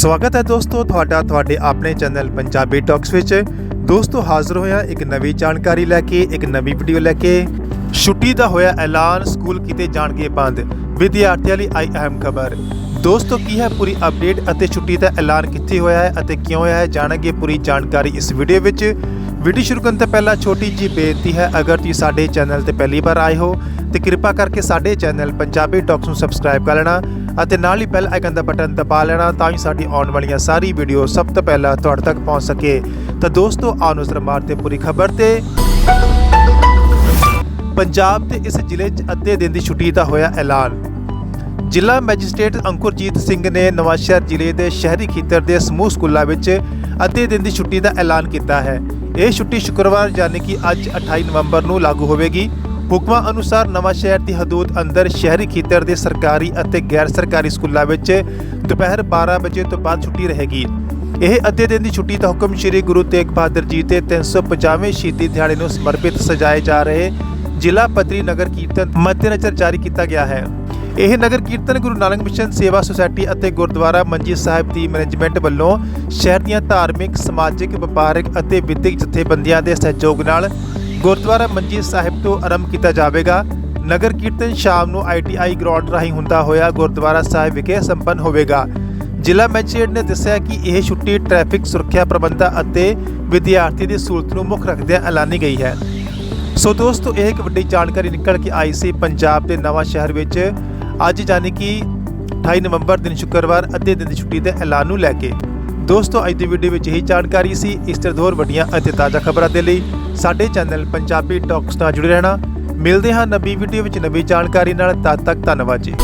ਸਵਾਗਤ ਹੈ ਦੋਸਤੋ ਤੁਹਾਡਾ, ਤੁਹਾਡੇ ਆਪਣੇ ਚੈਨਲ ਪੰਜਾਬੀ ਟਾਕਸ ਵਿੱਚ। ਦੋਸਤੋ ਹਾਜ਼ਰ ਹੋਇਆ ਇੱਕ ਨਵੀਂ ਜਾਣਕਾਰੀ ਲੈ ਕੇ, ਇੱਕ ਨਵੀਂ ਵੀਡੀਓ ਲੈ ਕੇ। ਛੁੱਟੀ ਦਾ ਹੋਇਆ ਐਲਾਨ, ਸਕੂਲ ਕਿਤੇ ਜਾਣਗੇ ਬੰਦ। ਵਿਦਿਆਰਥੀਆਂ ਲਈ ਆਈ ਅਹਿਮ ਖਬਰ। ਦੋਸਤੋ ਕੀ ਹੈ ਪੂਰੀ ਅਪਡੇਟ ਅਤੇ ਛੁੱਟੀ ਦਾ ਐਲਾਨ ਕਿੱਥੇ ਹੋਇਆ ਹੈ ਅਤੇ ਕਿਉਂ ਹੋਇਆ ਹੈ, ਜਾਣਾਂਗੇ ਪੂਰੀ ਜਾਣਕਾਰੀ ਇਸ ਵੀਡੀਓ ਵਿੱਚ। ਵੀਡੀਓ ਸ਼ੁਰੂ ਕਰਨ ਤੋਂ ਪਹਿਲਾਂ ਛੋਟੀ ਜੀ ਬੇਨਤੀ ਹੈ, ਅਗਰ ਤੁਸੀਂ ਸਾਡੇ ਚੈਨਲ ਤੇ ਪਹਿਲੀ ਵਾਰ ਆਏ ਹੋ ਤੇ ਕਿਰਪਾ ਕਰਕੇ ਸਾਡੇ ਚੈਨਲ ਪੰਜਾਬੀ ਟਾਕਸ ਨੂੰ ਸਬਸਕ੍ਰਾਈਬ ਕਰ ਲੈਣਾ ਅਤੇ ਨਾਲ ਹੀ ਬੈਲ ਆਈਕਨ ਦਾ ਬਟਨ ਦਬਾ ਲੈਣਾ ਤਾਂ ਹੀ ਸਾਡੀ ਆਉਣ ਵਾਲੀਆਂ ਸਾਰੀ ਵੀਡੀਓ ਸਭ ਤੋਂ ਪਹਿਲਾਂ ਤੁਹਾਡੇ ਤੱਕ ਪਹੁੰਚ ਸਕੇ। ਤਾਂ ਦੋਸਤੋ, ਆਓ ਨਜ਼ਰ ਮਾਰਦੇ ਪੂਰੀ ਖਬਰ ਤੇ। ਪੰਜਾਬ ਦੇ ਇਸ ਜ਼ਿਲ੍ਹੇ 'ਚ ਅੱਧੇ ਦਿਨ ਦੀ ਛੁੱਟੀ ਦਾ ਹੋਇਆ ਐਲਾਨ। ਜ਼ਿਲ੍ਹਾ ਮੈਜਿਸਟ੍ਰੇਟ ਅੰਕੁਰਜੀਤ ਸਿੰਘ ਨੇ ਨਵਾਂਸ਼ਹਿਰ ਜ਼ਿਲ੍ਹੇ ਦੇ ਸ਼ਹਿਰੀ ਖੇਤਰ ਦੇ ਸਮੂਹ ਸਕੂਲਾਂ ਵਿੱਚ ਅੱਧੇ ਦਿਨ ਦੀ ਛੁੱਟੀ ਦਾ ਐਲਾਨ ਕੀਤਾ ਹੈ। ਇਹ ਛੁੱਟੀ ਸ਼ੁੱਕਰਵਾਰ, ਯਾਨੀ ਕਿ ਅੱਜ 28 ਨਵੰਬਰ ਨੂੰ ਲਾਗੂ ਹੋਵੇਗੀ। ਹੁਕਮਾਂ ਅਨੁਸਾਰ ਨਵਾਂਸ਼ਹਿਰ ਦੀ ਹਦੂਦ ਅੰਦਰ ਸ਼ਹਿਰੀ ਖੇਤਰ ਦੇ ਸਰਕਾਰੀ ਅਤੇ ਗੈਰ ਸਰਕਾਰੀ ਸਕੂਲਾਂ ਵਿੱਚ ਦੁਪਹਿਰ 12 ਵਜੇ ਤੋਂ ਬਾਅਦ ਛੁੱਟੀ ਰਹੇਗੀ। ਇਹ ਅੱਧੇ ਦਿਨ ਦੀ ਛੁੱਟੀ ਦਾ ਹੁਕਮ ਸ੍ਰੀ ਗੁਰੂ ਤੇਗ ਬਹਾਦਰ ਜੀ ਦੇ 350ਵੇਂ ਸ਼ਹੀਦੀ ਦਿਹਾੜੇ ਨੂੰ ਸਮਰਪਿਤ ਸਜਾਏ ਜਾ ਰਹੇ ਜ਼ਿਲ੍ਹਾ ਪੱਧਰੀ ਨਗਰ ਕੀਰਤਨ ਮੱਦੇਨਜ਼ਰ ਜਾਰੀ ਕੀਤਾ ਗਿਆ ਹੈ। ਇਹ ਨਗਰ ਕੀਰਤਨ ਗੁਰੂ ਨਾਨਕ ਮਿਸ਼ਨ ਸੇਵਾ ਸੁਸਾਇਟੀ ਅਤੇ ਗੁਰਦੁਆਰਾ ਮੰਜੀ ਸਾਹਿਬ ਦੀ ਮੈਨੇਜਮੈਂਟ ਵੱਲੋਂ ਸ਼ਹਿਰ ਦੀਆਂ ਧਾਰਮਿਕ, ਸਮਾਜਿਕ, ਵਪਾਰਕ ਅਤੇ ਵਿਦਿਅਕ ਜਥੇਬੰਦੀਆਂ ਦੇ ਸਹਿਯੋਗ ਨਾਲ ਗੁਰਦੁਆਰਾ ਮੰਜੀ ਸਾਹਿਬ ਤੋਂ ਆਰੰਭ ਕੀਤਾ ਜਾਵੇਗਾ। ਨਗਰ ਕੀਰਤਨ ਸ਼ਾਮ ਨੂੰ ਆਈਟੀਆਈ ਗਰਾਊਂਡ ਰਾਹੀਂ ਹੁੰਦਾ ਹੋਇਆ ਗੁਰਦੁਆਰਾ ਸਾਹਿਬ ਵਿਖੇ ਸੰਪੰਨ ਹੋਵੇਗਾ। ਜ਼ਿਲ੍ਹਾ ਮੈਜਿਸਟ੍ਰੇਟ ਨੇ ਦੱਸਿਆ ਕਿ ਇਹ ਛੁੱਟੀ ਟ੍ਰੈਫਿਕ ਸੁਰੱਖਿਆ ਪ੍ਰਬੰਧਾਂ ਅਤੇ ਵਿਦਿਆਰਥੀ ਦੀ ਸਹੂਲਤ ਨੂੰ ਮੁੱਖ ਰੱਖਦਿਆਂ ਐਲਾਨੀ ਗਈ ਹੈ। ਸੋ ਦੋਸਤੋ, ਇਹ ਇੱਕ ਵੱਡੀ ਜਾਣਕਾਰੀ ਨਿਕਲ ਕੇ ਆਈ ਸੀ ਪੰਜਾਬ ਦੇ ਨਵਾਂ ਸ਼ਹਿਰ ਵਿੱਚ। ਅੱਜ ਯਾਨੀ ਕਿ 28 ਨਵੰਬਰ, ਦਿਨ ਸ਼ੁੱਕਰਵਾਰ ਅੱਧੇ ਦਿਨ ਦੀ ਛੁੱਟੀ ਦੇ ਐਲਾਨ ਨੂੰ ਲੈ ਕੇ। ਦੋਸਤੋ, ਅੱਜ ਦੀ ਵੀਡੀਓ ਵਿੱਚ ਇਹੀ ਜਾਣਕਾਰੀ ਸੀ। ਇਸ ਤਰ੍ਹਾਂ ਹੋਰ ਵੱਡੀਆਂ ਅਤੇ ਤਾਜ਼ਾ ਖਬਰਾਂ ਦੇ ਲਈ ਸਾਡੇ ਚੈਨਲ ਪੰਜਾਬੀ ਟਾਕਸ ਨਾਲ ਜੁੜੇ ਰਹਿਣਾ। ਮਿਲਦੇ ਹਾਂ ਨਵੀਂ ਵੀਡੀਓ ਵਿੱਚ ਨਵੀਂ ਜਾਣਕਾਰੀ ਨਾਲ। ਤਦ ਤੱਕ ਧੰਨਵਾਦ ਜੀ।